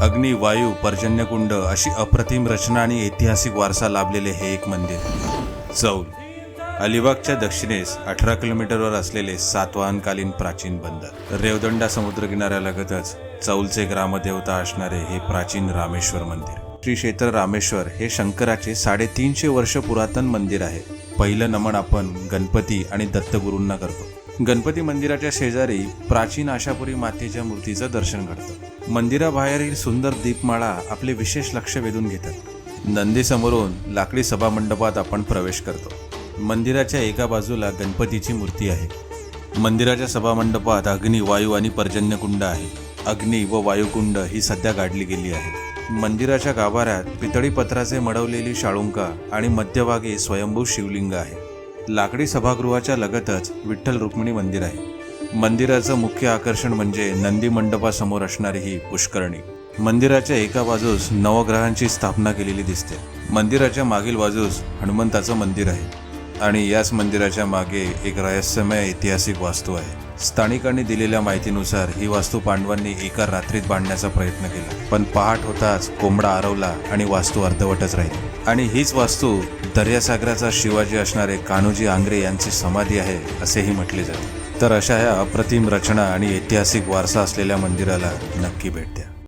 अग्नी वायू पर्जन्यकुंड अशी अप्रतिम रचना आणि ऐतिहासिक वारसा लाभलेले हे एक मंदिर. चौल अलिबागच्या दक्षिणेस अठरा किलोमीटरवर असलेले सातवाहनकालीन प्राचीन बंदर. रेवदंडा समुद्र किनाऱ्यालगतच चौलचे ग्रामदेवता असणारे हे प्राचीन रामेश्वर मंदिर. श्री क्षेत्र रामेश्वर हे शंकराचे साडेतीनशे वर्ष पुरातन मंदिर आहे. पहिलं नमन आपण गणपती आणि दत्तगुरूंना करतो. गणपती मंदिराच्या शेजारी प्राचीन आशापुरी मातेच्या मूर्तीचं दर्शन घडतं. मंदिराबाहेरील सुंदर दीपमाळा आपले विशेष लक्ष वेधून घेतात. नंदीसमोरून लाकडी सभामंडपात आपण प्रवेश करतो. मंदिराच्या एका बाजूला गणपतीची मूर्ती आहे. मंदिराच्या सभामंडपात अग्नी वायू आणि पर्जन्यकुंड आहे. अग्नी व वायुकुंड ही सध्या गाडली गेली आहे. मंदिराच्या गाभाऱ्यात पितळी पत्राचे मडवलेली शाळुंका आणि मध्यभागी स्वयंभू शिवलिंग आहे. लाकडी सभागृहाच्या लगतच विठ्ठल रुक्मिणी मंदिर आहे. मंदिराचं मुख्य आकर्षण म्हणजे नंदी मंडपासमोर असणारी ही पुष्करणी. मंदिराच्या एका बाजूस नवग्रहांची स्थापना केलेली दिसते. मंदिराच्या मागील बाजूस हनुमंताचं मंदिर आहे. आणि याच मंदिराच्या मागे एक रहस्यमय ऐतिहासिक वास्तू आहे. स्थानिकांनी दिलेल्या माहितीनुसार ही वास्तू पांडवांनी एका रात्रीत बांधण्याचा प्रयत्न केला. पण पहाट होताच कोंबडा आरवला आणि वास्तू अर्धवटच राहिली. आणि हीच वास्तू दर्यासागराचा शिवाजी असणारे कान्होजी आंग्रे यांची समाधी आहे असेही म्हटले जाते. तर अशा ह्या अप्रतिम रचना आणि ऐतिहासिक वारसा असलेल्या मंदिराला नक्की भेट द्या.